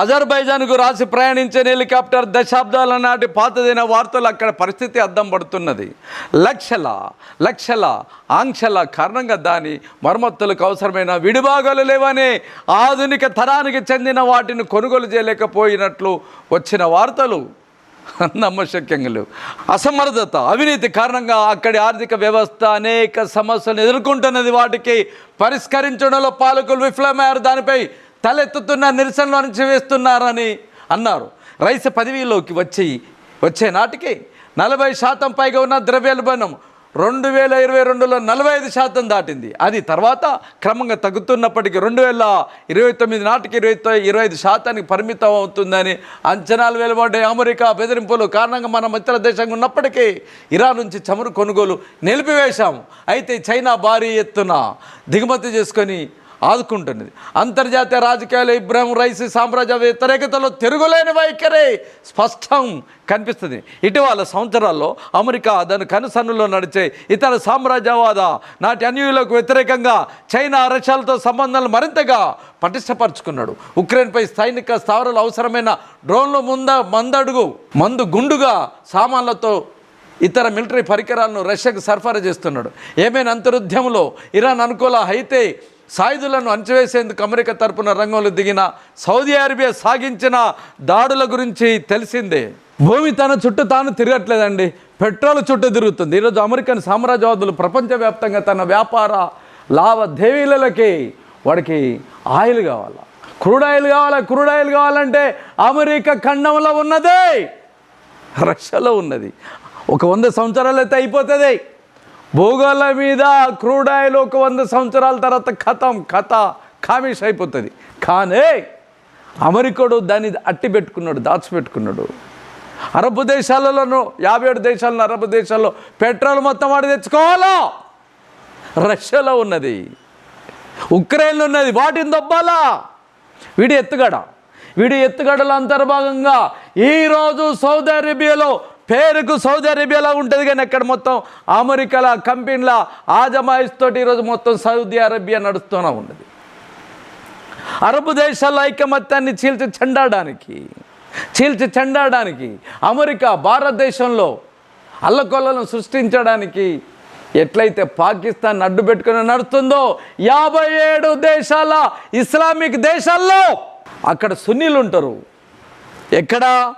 అజర్బైజాన్కు రాసి ప్రయాణించిన హెలికాప్టర్ దశాబ్దాల నాటి పాతదైన వార్తలు అక్కడ పరిస్థితి అద్దం పడుతున్నది. లక్షల లక్షల ఆంక్షల కారణంగా దాని మరమ్మతులకు అవసరమైన విడిభాగాలు లేవనే ఆధునిక తరానికి చెందిన వాటిని కొనుగోలు చేయలేకపోయినట్లు వచ్చిన వార్తలు. నమ్మశక్యంగా లేవు అసమర్థత అవినీతి కారణంగా అక్కడి ఆర్థిక వ్యవస్థ అనేక సమస్యలను ఎదుర్కొంటున్నది. వాటికి పరిష్కరించడంలో పాలకులు విఫలమయ్యారు. దానిపై తలెత్తుతున్న నిరసనలు అణచివేస్తున్నారని అన్నారు. రైస్ పదవిలోకి వచ్చి వచ్చే నాటికి నలభై శాతం పైగా ఉన్న ద్రవ్యోల్బణం రెండు వేల ఇరవై రెండులో నలభై ఐదు శాతం దాటింది. అది తర్వాత క్రమంగా తగ్గుతున్నప్పటికీ రెండు వేల ఇరవై తొమ్మిది నాటికి ఇరవై ఇరవై ఐదు శాతానికి పరిమితం అవుతుందని అంచనాలు వెలువడ్డాయి. అమెరికా బెదిరింపులు కారణంగా మన మిత్ర దేశంగా ఉన్నప్పటికీ ఇరాన్ నుంచి చమురు కొనుగోలు నిలిపివేశాము. అయితే చైనా భారీ ఎత్తున దిగుమతి చేసుకొని ఆదుకుంటున్నది. అంతర్జాతీయ రాజకీయాలు ఇబ్రాహిం రైస్ సామ్రాజ్య వ్యతిరేకతలో తిరుగులేని వైఖరి స్పష్టం కనిపిస్తుంది. ఇటీవల సంవత్సరాల్లో అమెరికా దాని కనుసన్నులో నడిచే ఇతర సామ్రాజ్యవాద నాటి అన్యులకు వ్యతిరేకంగా చైనా రష్యాలతో సంబంధాలు మరింతగా పటిష్టపరుచుకున్నాడు. ఉక్రెయిన్పై సైనిక స్థావరాలు అవసరమైన డ్రోన్లు ముంద మందడుగు మందు గుండుగా సామాన్లతో ఇతర మిలిటరీ పరికరాలను రష్యాకు సరఫరా చేస్తున్నాడు. ఏమైనా అంతరుద్యమంలో ఇరాన్ అనుకూల అయితే సాయుధులను అణచివేసేందుకు అమెరికా తరపున రంగంలో దిగిన సౌదీ అరేబియా సాగించిన దాడుల గురించి తెలిసిందే. భూమి తన చుట్టూ తాను తిరగట్లేదండి. పెట్రోల్ చుట్టూ తిరుగుతుంది. ఈరోజు అమెరికన్ సామ్రాజ్యవాదులు ప్రపంచవ్యాప్తంగా తన వ్యాపార లావాదేవీలకి వాడికి ఆయిల్ కావాలా? క్రూడ్ ఆయిల్ కావాలా? క్రూడ్ ఆయిల్ కావాలంటే అమెరికా ఖండంలో ఉన్నదే. రష్యాలో ఉన్నది. ఒక వంద సంవత్సరాలు అయితే అయిపోతుంది. భూగోళ మీద క్రూడ్ ఆయిల్ ఒక వంద సంవత్సరాల తర్వాత కథం కథ కామిష్ అయిపోతుంది. కానీ అమెరికాడు దాన్ని అట్టి పెట్టుకున్నాడు దాచిపెట్టుకున్నాడు అరబ్ దేశాలలోనూ యాభై ఏడు దేశాలను అరబ్ దేశాల్లో పెట్రోల్ మొత్తం వాడు తెచ్చుకోవాలా? రష్యాలో ఉన్నది. ఉక్రెయిన్లో ఉన్నది. వాటిని దొబ్బాలా? వీడి ఎత్తుగడ. వీడి ఎత్తుగడల అంతర్భాగంగా ఈరోజు సౌదీ అరేబియాలో పేరుకు సౌదీ అరేబియాలో ఉంటుంది కానీ అక్కడ మొత్తం అమెరికాల కంపెనీల ఆజమాయిస్తోటి ఈరోజు మొత్తం సౌదీ అరేబియా నడుస్తూనే ఉన్నది. అరబ్ దేశాల ఐకమత్యాన్ని చీల్చి చెండాడానికి చీల్చి చెండాడానికి అమెరికా భారతదేశంలో అల్లకొల్లను సృష్టించడానికి ఎట్లయితే పాకిస్తాన్ అడ్డు పెట్టుకుని నడుస్తుందో యాభై ఏడు దేశాల ఇస్లామిక్ దేశాల్లో అక్కడ సున్నీలు ఉంటారు ఎక్కడ?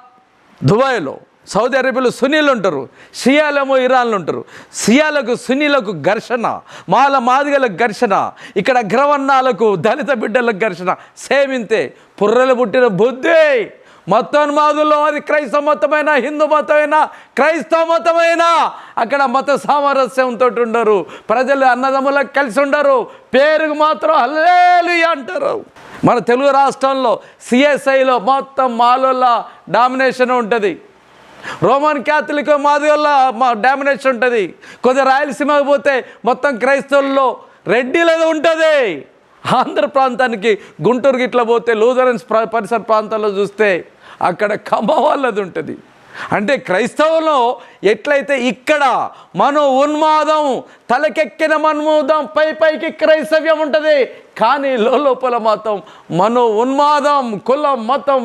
దుబాయ్లో. సౌదీ అరేబియాలో సునీలు ఉంటారు షియాలేమో ఇరాన్లు ఉంటారు. షియాలకు సునీలకు ఘర్షణ మాల మాదిగలకు ఘర్షణ ఇక్కడ గ్రవన్నాలకు దళిత బిడ్డలకు ఘర్షణ సేమింతే ఇంతే. పుర్రెలు పుట్టిన బుద్ధి మతోన్మాదుల్లో అది క్రైస్తవ మతమైన హిందూ మతమైనా క్రైస్తవ మతమైన. అక్కడ మత సామరస్యంతో ఉండరు ప్రజలు అన్నదమ్ములకు కలిసి ఉండరు పేరుకు మాత్రం హల్లేలు అంటారు. మన తెలుగు రాష్ట్రంలో సిఎస్ఐలో మొత్తం మాలోల డామినేషన్ ఉంటుంది. రోమన్ క్యాథలిక్ మాది వల్ల మా డామినేషన్ ఉంటుంది. కొద్దిగా రాయలసీమకు పోతే మొత్తం క్రైస్తవుల్లో రెడ్డిలది ఉంటుంది. ఆంధ్ర ప్రాంతానికి గుంటూరుకి ఇట్లా పోతే లూథరన్స్ పరిసర ప్రాంతాల్లో చూస్తే అక్కడ ఖమ్మ వాళ్ళది ఉంటుంది. అంటే క్రైస్తవంలో ఎట్లయితే ఇక్కడ మనో ఉన్మాదం తలకెక్కిన మన్మోదం పై పైకి క్రైస్తవ్యం ఉంటుంది కానీ లోపల మాత్రం మనో ఉన్మాదం కులం మతం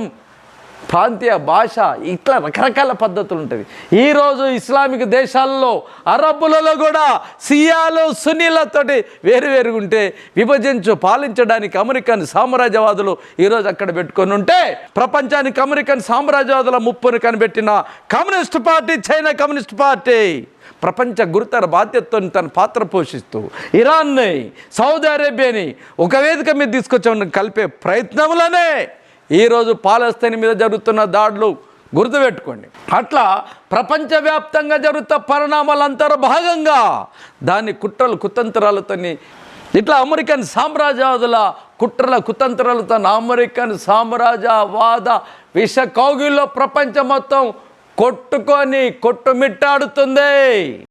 ప్రాంతీయ భాష ఇట్లా రకరకాల పద్ధతులు ఉంటుంది ఈరోజు ఇస్లామిక్ దేశాల్లో అరబ్బులలో కూడా సియాలు సునీలతోటి వేరువేరుగా ఉంటే విభజించు పాలించడానికి అమెరికన్ సామ్రాజ్యవాదులు ఈరోజు అక్కడ పెట్టుకొని ఉంటే ప్రపంచానికి అమెరికన్ సామ్రాజ్యవాదుల ముప్పును కనిపెట్టిన communist party China communist party ప్రపంచ గురుతర బాధ్యతతో తన పాత్ర పోషిస్తూ ఇరాన్ని సౌదీ అరేబియాని ఒక వేదిక మీద తీసుకొచ్చి కలిపే ప్రయత్నంలోనే ఈరోజు పాలస్తీన్ మీద జరుగుతున్న దాడులు గుర్తుపెట్టుకోండి. అట్లా ప్రపంచవ్యాప్తంగా జరుగుతున్న పరిణామాల అంతర్భాగంగా దాన్ని కుట్రలు కుతంత్రాలతోని ఇట్లా అమెరికన్ సామ్రాజ్యవాదుల కుట్రల కుతంత్రాలతో అమెరికన్ సామ్రాజ్యవాద విష కౌగిల్లో ప్రపంచం మొత్తం కొట్టుకొని కొట్టుమిట్టాడుతుంది.